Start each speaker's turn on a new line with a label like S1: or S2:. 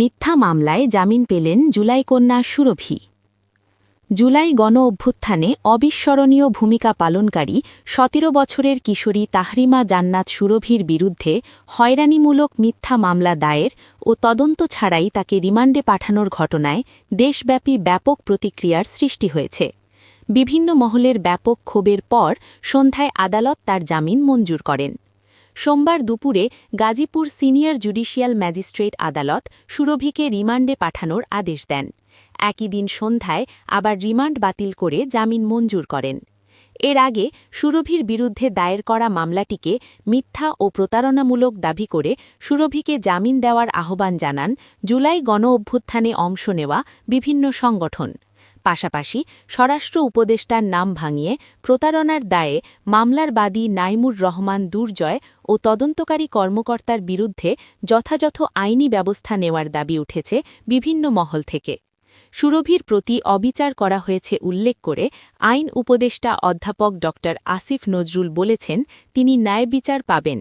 S1: মিথ্যা মামলায় জামিন পেলেন জুলাই কন্যা সুরভি জুলাই গণ অভ্যুত্থানে অবিস্মরণীয় ভূমিকা পালনকারী সতেরো বছরের কিশোরী তাহরিমা জান্নাত সুরভির বিরুদ্ধে হয়রানিমূলক মিথ্যা মামলা দায়ের ও তদন্ত ছাড়াই তাকে রিমান্ডে পাঠানোর ঘটনায় দেশব্যাপী ব্যাপক প্রতিক্রিয়ার সৃষ্টি হয়েছে বিভিন্ন মহলের ব্যাপক ক্ষোভের পর সন্ধ্যায় আদালত তার জামিন মঞ্জুর করেন সোমবার দুপুরে গাজীপুর সিনিয়র জুডিশিয়াল ম্যাজিস্ট্রেট আদালত সুরভিকে রিমান্ডে পাঠানোর আদেশ দেন একই দিন সন্ধ্যায় আবার রিমান্ড বাতিল করে জামিন মঞ্জুর করেন এর আগে সুরভির বিরুদ্ধে দায়ের করা মামলাটিকে মিথ্যা ও প্রতারণামূলক দাবি করে সুরভিকে জামিন দেওয়ার আহ্বান জানান জুলাই গণ অভ্যুত্থানে অংশ নেওয়া বিভিন্ন সংগঠন পাশাপাশি স্বরাষ্ট্র উপদেষ্টার নাম ভাঙিয়ে প্রতারণার দায়ে মামলার বাদী নাইমুর রহমান দুর্জয় ও তদন্তকারী কর্মকর্তার বিরুদ্ধে যথাযথ আইনি ব্যবস্থা নেওয়ার দাবি উঠেছে বিভিন্ন মহল থেকে সুরভির প্রতি অবিচার করা হয়েছে উল্লেখ করে আইন উপদেষ্টা অধ্যাপক ড আসিফ নজরুল বলেছেন তিনি ন্যায় বিচার পাবেন